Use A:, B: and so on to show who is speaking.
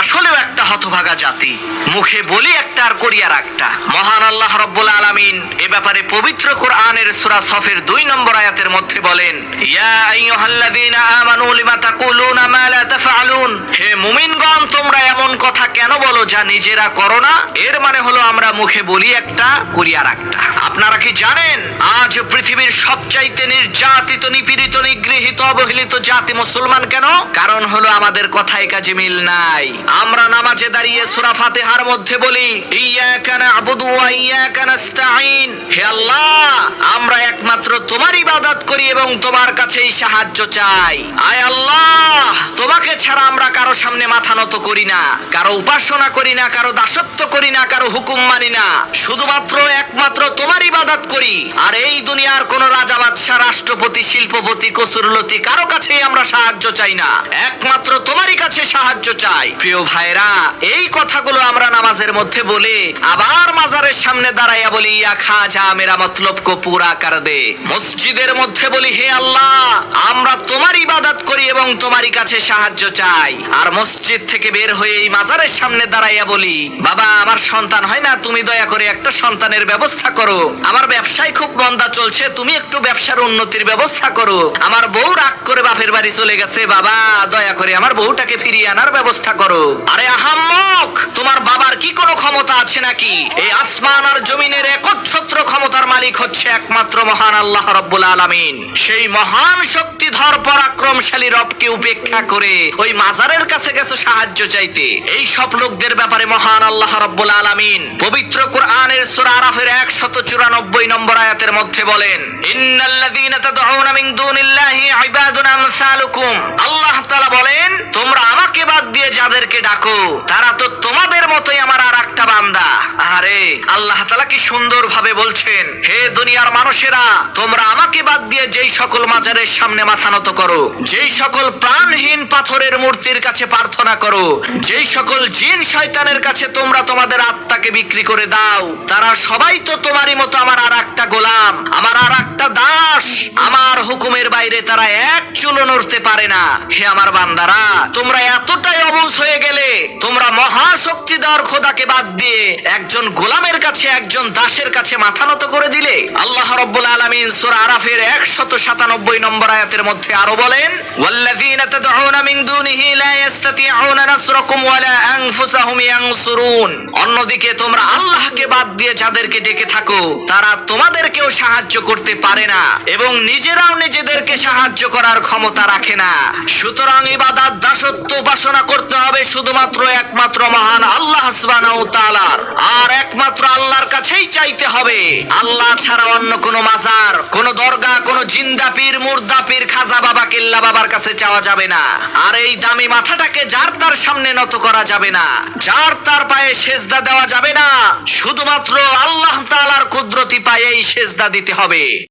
A: আসলেও একটা হতভাগা জাতি। মুখে বলি একটা আর করি আর একটা। মহান আল্লাহ রব্বুল আলামিন এ ব্যাপারে পবিত্র কোরআনের সূরা সফের দুই নম্বর আয়াতের মধ্যে বলেন, ইয়া আইয়ুহাল্লাযীনা আমানু লিমা তাকুলুনা মা তাফআলুন হে মুমিনগণ, তোমরা এমন কথা কেন বলো যা নিজেরা করো না? এর মানে হলো আমরা মুখে বলি একটা, করি আর আপনারা কি জানেন, আজ পৃথিবীর সবচাইতে নির্যাতিত, নিপীড়িত, নিগৃহীত, অবহেলিত জাতি মুসলমান কেন? কারণ হলো আমাদের কথায় কাজে মিল নাই। আমরা নামাজে দাঁড়িয়ে সূরা ফাতিহার মধ্যে বলি ইয়াকা না'বুদু ওয়া ইয়াকা নাস্তাঈন। হে আল্লাহ, আমরা একমাত্র তোমার এবং তোমার কাছেই সাহায্য চাই। আয় আল্লাহ, তোমাকে ছাড়া আমরা কারও সামনে মাথা নত করি না, কারও উপাসনা করি না, কারও দাসত্ব করি না, কারও হুকুম মানি না। শুধুমাত্র একমাত্র ইবাদত করি। আর এই দুনিয়ার কোন রাজা বাদশাহ রাষ্ট্রপতি, শিল্পপতি কসুরলতি কারও কাছে আমরা সাহায্য চাই না। একমাত্র তোমারই কাছে সাহায্য চাই। প্রিয় ভাইরা এই কথাগুলো আমরা নামাজের মধ্যে বলে আবার মাজারের সামনে দাঁড়াইয়া বলি, ইয়া খাজা মেরা মতলব কো পুরা কর দে। মসজিদের মধ্যে বলি, হে আল্লাহ আমরা তোমার ইবাদত করি এবং তোমারই কাছে সাহায্য চাই। আর মসজিদ থেকে বের হয়ে এই মাজারের সামনে দাঁড়াইয়া বলি, বাবা, আমার সন্তান হয় না, তুমি দয়া করে একটা সন্তানের ব্যবস্থা করো। আমার ব্যবসায় খুব মন্দা চলছে, তুমি একটু ব্যবসার উন্নতির ব্যবস্থা করো। আমার বউ রাগ করে বাপের বাড়ি চলে গেছে, বাবা, দয়া করে আমার বউটাকে ফিরিয়ে আনার ব্যবস্থা করো। আরে আহাম্মক! তোমার বাবার কি কোনো ক্ষমতা আছে নাকি? এই আসমান আর জমিনের ক্ষমতার মালিক হচ্ছে একমাত্র মহান আল্লাহ রব্বুল আলামিন। সেই মহান শক্তিধর পরাক্রমশালী রবকে উপেক্ষা করে ওই মাজারের কাছে গেছে সাহায্য চাইতে। এই সব লোকদের ব্যাপারে মহান আল্লাহ রব্বুল আলামিন পবিত্র কোরআনের সূরা আরাফের 194 নম্বর আয়াতের মধ্যে বলেন, ইন্নাল্লাযীনা আল্লাহ তাআলা বলেন, তোমরা আমাকে বাদ দিয়ে যাদেরকে ডাকো, তারা তো তোমাদের মতোই আমার আর একটা বান্দা। আরে আল্লাহ তাআলা কি সুন্দর ভাবে বলছেন, হে দুনিয়ার মানুষেরা, তোমরা আমাকে বাদ দিয়ে যেই সকল মাজারের সামনে মাথা নত করো, যেই সকল প্রাণহীন পাথরের মূর্তির কাছে প্রার্থনা করো, যেই সকল জিন শয়তানের কাছে তোমরা তোমাদের আত্মাকে বিক্রি করে দাও, তারা সবাই তো তোমারই মতো আমার আর একটা গোলাম, আমার আর একটা দাস। আমার হুকুমের বাইরে তারা এক চুলো নড়তে পারে না। হে আমার বান্দারা, তোমরা এতটাই অবুঝ হয়ে গেলে তোমরা মহাশক্তিধর খোদাকে বাদ দিয়ে একজন গোলামের কাছে, একজন দাসের কাছে মাথা নত করে দিলে? আল্লাহ রব্বুল আলামিন সূরা আরাফের 197 নম্বর আয়াতের মধ্যে আরও বলেন, ওয়াল্লাযীনা তাদউনা মিন দুনিহি লা ইস্তাতিউনা নাসরাকুম ওয়ালা আনফুসাহুম ইয়ানসুরুন। অন্যদিকে তোমরা আল্লাহকে বাদ দিয়ে যাদেরকে ডেকে থাকো, তারা তোমাদেরকেও সাহায্য করতে পারে না এবং নিজেরাও নিজেদেরকে সাহায্য করার ক্ষমতা রাখে না। সুতরাং ইবাদত, দাসত্ব উপাসনা করতে হবে শুধুমাত্র একমাত্র মহান আল্লাহ তাআলার আর একমাত্র আল্লাহর কাছেই চাইতে হবে। আল্লাহ ছাড়া অন্য কোনো মাজার, কোনো দরগা, কোনো জিন্দা পীর, মুর্দা পীর, খাজা বাবা, কেল্লা বাবার কাছে চাওয়া যাবে না। আর এই দামি মাথাটাকে যার তার সামনে নত করা যাবে না। যার তার পায়ে সেজদা দেওয়া যাবে না। শুধুমাত্র আল্লাহ তাআলার কুদরতি পায়েই সেজদা দিতে হবে।